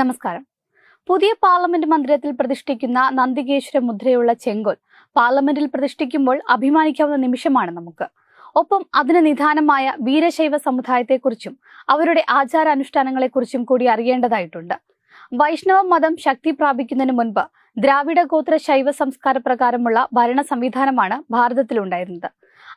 നമസ്കാരം. പുതിയ പാർലമെന്റ് മന്ദിരത്തിൽ പ്രതിഷ്ഠിക്കുന്ന നന്ദികേശ്വര മുദ്രയുള്ള ചെങ്കോൽ പാർലമെന്റിൽ പ്രതിഷ്ഠിക്കുമ്പോൾ അഭിമാനിക്കാവുന്ന നിമിഷമാണ് നമുക്ക്. ഒപ്പം അതിന് നിധാനമായ വീരശൈവ സമുദായത്തെക്കുറിച്ചും അവരുടെ ആചാരാനുഷ്ഠാനങ്ങളെക്കുറിച്ചും കൂടി അറിയേണ്ടതായിട്ടുണ്ട്. വൈഷ്ണവ മതം ശക്തി പ്രാപിക്കുന്നതിന് മുൻപ് ദ്രാവിഡ ഗോത്ര ശൈവ സംസ്കാര പ്രകാരമുള്ള ഭരണ സംവിധാനമാണ് ഭാരതത്തിലുണ്ടായിരുന്നത്.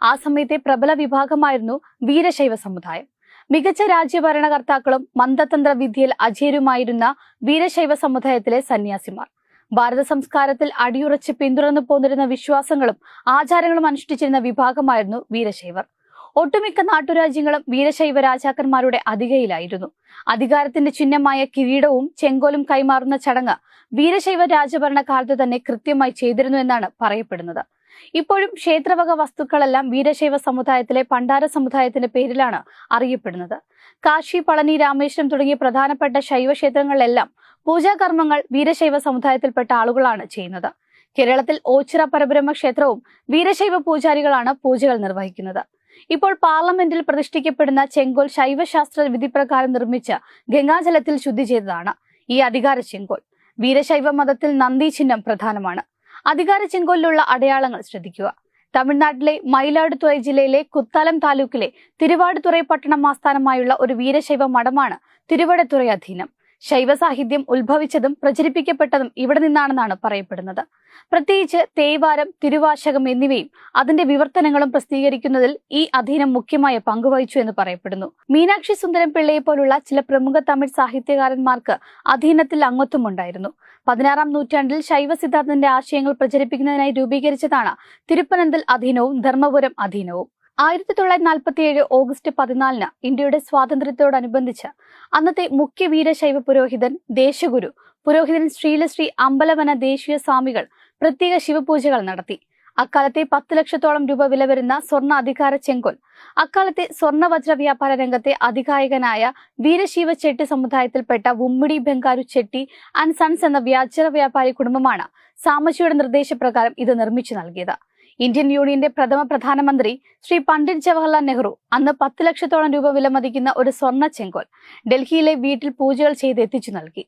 ആ സമയത്തെ പ്രബല വിഭാഗമായിരുന്നു വീരശൈവ സമുദായം. മികച്ച രാജ്യഭരണകർത്താക്കളും മന്ദതന്ത്ര വിദ്യയിൽ അജേരുമായിരുന്ന വീരശൈവ സമുദായത്തിലെ സന്യാസിമാർ. ഭാരത സംസ്കാരത്തിൽ അടിയുറച്ച് പിന്തുടർന്നു പോന്നിരുന്ന വിശ്വാസങ്ങളും ആചാരങ്ങളും അനുഷ്ഠിച്ചിരുന്ന വിഭാഗമായിരുന്നു വീരശൈവർ. ഒട്ടുമിക്ക നാട്ടുരാജ്യങ്ങളും വീരശൈവ രാജാക്കന്മാരുടെ അധികയിലായിരുന്നു. അധികാരത്തിന്റെ ചിഹ്നമായ കിരീടവും ചെങ്കോലും കൈമാറുന്ന ചടങ്ങ് വീരശൈവ രാജഭരണകാലത്ത് തന്നെ കൃത്യമായി ചെയ്തിരുന്നു എന്നാണ് പറയപ്പെടുന്നത്. ഇപ്പോഴും ക്ഷേത്രവക വസ്തുക്കളെല്ലാം വീരശൈവ സമുദായത്തിലെ പണ്ടാര സമുദായത്തിന്റെ പേരിലാണ് അറിയപ്പെടുന്നത്. കാശി പളനി രാമേശ്വരം തുടങ്ങിയ പ്രധാനപ്പെട്ട ശൈവ ക്ഷേത്രങ്ങളിലെല്ലാം പൂജാകർമ്മങ്ങൾ വീരശൈവ സമുദായത്തിൽപ്പെട്ട ആളുകളാണ് ചെയ്യുന്നത്. കേരളത്തിൽ ഓച്ചിറ പരബ്രഹ്മ ക്ഷേത്രവും വീരശൈവ പൂജാരികളാണ് പൂജകൾ നിർവഹിക്കുന്നത്. ഇപ്പോൾ പാർലമെന്റിൽ പ്രതിഷ്ഠിക്കപ്പെടുന്ന ചെങ്കോൽ ശൈവശാസ്ത്ര വിധിപ്രകാരം നിർമ്മിച്ച ഗംഗാജലത്തിൽ ശുദ്ധി ചെയ്തതാണ് ഈ അധികാര ചെങ്കോൽ. വീരശൈവ മതത്തിൽ നന്ദി ചിഹ്നം പ്രധാനമാണ്. അധികാര ചെങ്കോലിലുള്ള അടയാളങ്ങൾ ശ്രദ്ധിക്കുക. തമിഴ്നാട്ടിലെ മയിലാടുതുറൈ ജില്ലയിലെ കുത്താലം താലൂക്കിലെ തിരുവാടുതുറൈ പട്ടണം ആസ്ഥാനമായുള്ള ഒരു വീരശൈവ മഠമാണ് തിരുവടത്തുറൈ അധീനം. ശൈവ സാഹിത്യം ഉത്ഭവിച്ചതും പ്രചരിപ്പിക്കപ്പെട്ടതും ഇവിടെ നിന്നാണെന്നാണ് പറയപ്പെടുന്നത്. പ്രത്യേകിച്ച് തേവാരം തിരുവാശകം എന്നിവയും അതിന്റെ വിവർത്തനങ്ങളും പ്രസിദ്ധീകരിക്കുന്നതിൽ ഈ അധീനം മുഖ്യമായ പങ്കുവഹിച്ചു എന്ന് പറയപ്പെടുന്നു. മീനാക്ഷി സുന്ദരം പിള്ളയെ പോലുള്ള ചില പ്രമുഖ തമിഴ് സാഹിത്യകാരന്മാർക്ക് അധീനത്തിൽ അംഗത്വമുണ്ടായിരുന്നു പതിനാറാം നൂറ്റാണ്ടിൽ ശൈവ സിദ്ധാന്തന്റെ ആശയങ്ങൾ പ്രചരിപ്പിക്കുന്നതിനായി രൂപീകരിച്ചതാണ് തിരുപ്പനന്തൽ അധീനവും ധർമ്മപുരം അധീനവും. ആയിരത്തി തൊള്ളായിരത്തി നാൽപ്പത്തിയേഴ് ഓഗസ്റ്റ് പതിനാലിന് ഇന്ത്യയുടെ സ്വാതന്ത്ര്യത്തോടനുബന്ധിച്ച് അന്നത്തെ മുഖ്യ വീരശൈവ പുരോഹിതൻ ദേശഗുരു പുരോഹിതൻ ശ്രീലശ്രീ അമ്പലവന ദേശീയ സ്വാമികൾ പ്രത്യേക ശിവപൂജകൾ നടത്തി. അക്കാലത്തെ പത്ത് ലക്ഷത്തോളം രൂപ വില വരുന്ന സ്വർണ അധികാര ചെങ്കോൽ അക്കാലത്തെ സ്വർണ വജ്ര വ്യാപാര രംഗത്തെ അധികായകനായ വീരശിവ ചെട്ടി സമുദായത്തിൽപ്പെട്ട ഉമ്മിടി ബംഗാരു ചെട്ടി ആൻഡ് സൺസ് എന്ന വ്യാജ്ര വ്യാപാരി കുടുംബമാണ് സാമശിയുടെ നിർദ്ദേശപ്രകാരം ഇത് നിർമ്മിച്ചു നൽകിയത്. ഇന്ത്യൻ യൂണിയന്റെ പ്രഥമ പ്രധാനമന്ത്രി ശ്രീ പണ്ഡിറ്റ് ജവഹർലാൽ നെഹ്റു അന്ന് പത്ത് ലക്ഷത്തോളം രൂപ വിലമതിക്കുന്ന ഒരു സ്വർണ ചെങ്കോൽ ഡൽഹിയിലെ വീട്ടിൽ പൂജകൾ ചെയ്ത് എത്തിച്ചു നൽകി.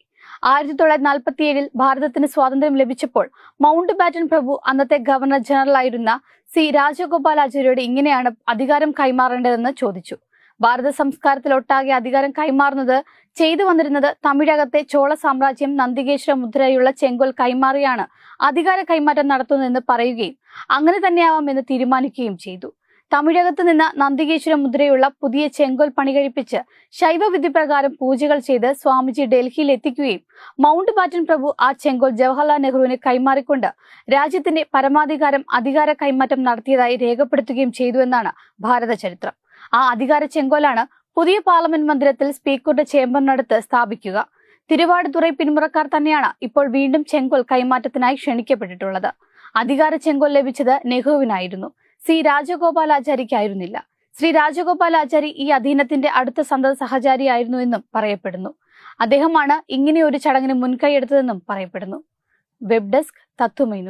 ആയിരത്തി തൊള്ളായിരത്തി നാൽപ്പത്തി ഏഴിൽ ഭാരതത്തിന് സ്വാതന്ത്ര്യം ലഭിച്ചപ്പോൾ മൗണ്ട് ബാറ്റൻ പ്രഭു അന്നത്തെ ഗവർണർ ജനറൽ ആയിരുന്ന സി രാജഗോപാലാചാര്യയോട് ഇങ്ങനെയാണ് അധികാരം കൈമാറേണ്ടതെന്ന് ചോദിച്ചു. ഭാരത സംസ്കാരത്തിലൊട്ടാകെ അധികാരം കൈമാറുന്നത് ചെയ്തു വന്നിരുന്നത് തമിഴകത്തെ ചോള സാമ്രാജ്യം നന്ദികേശ്വര മുദ്രയുള്ള ചെങ്കോൽ കൈമാറിയാണ് അധികാര കൈമാറ്റം നടത്തുന്നതെന്ന് പറയുകയും അങ്ങനെ തന്നെയാവാം എന്ന് തീരുമാനിക്കുകയും ചെയ്തു. തമിഴകത്ത് നിന്ന് നന്ദികേശ്വര മുദ്രയുള്ള പുതിയ ചെങ്കോൽ പണി കഴിപ്പിച്ച് ശൈവവിധി പ്രകാരം പൂജകൾ ചെയ്ത് സ്വാമിജി ഡൽഹിയിൽ എത്തിക്കുകയും മൗണ്ട് ബാറ്റൻ പ്രഭു ആ ചെങ്കോൽ ജവഹർലാൽ നെഹ്റുവിന് കൈമാറിക്കൊണ്ട് രാജ്യത്തിന്റെ പരമാധികാരം അധികാര കൈമാറ്റം നടത്തിയതായി രേഖപ്പെടുത്തുകയും ചെയ്തുവെന്നാണ് ഭാരത ചരിത്രം. ആ അധികാര ചെങ്കോലാണ് പുതിയ പാർലമെന്റ് മന്ദിരത്തിൽ സ്പീക്കറുടെ ചേംബറിനടുത്ത് സ്ഥാപിക്കുക. തിരുവാടുതുറൈ പിന്മുറക്കാർ തന്നെയാണ് ഇപ്പോൾ വീണ്ടും ചെങ്കോൽ കൈമാറ്റത്തിനായി ക്ഷണിക്കപ്പെട്ടിട്ടുള്ളത്. അധികാര ചെങ്കോൽ ലഭിച്ചത് നെഹ്റുവിനായിരുന്നു. സി രാജഗോപാലാചാരിക്കായിരുന്നില്ല ശ്രീ രാജഗോപാലാചാരി ഈ അധീനത്തിന്റെ അടുത്ത സന്തത സഹചാരിയായിരുന്നു എന്നും പറയപ്പെടുന്നു. അദ്ദേഹമാണ് ഇങ്ങനെ ഒരു ചടങ്ങിന് മുൻകൈ എടുത്തതെന്നും പറയപ്പെടുന്നു. Web desk തത്വമൈനു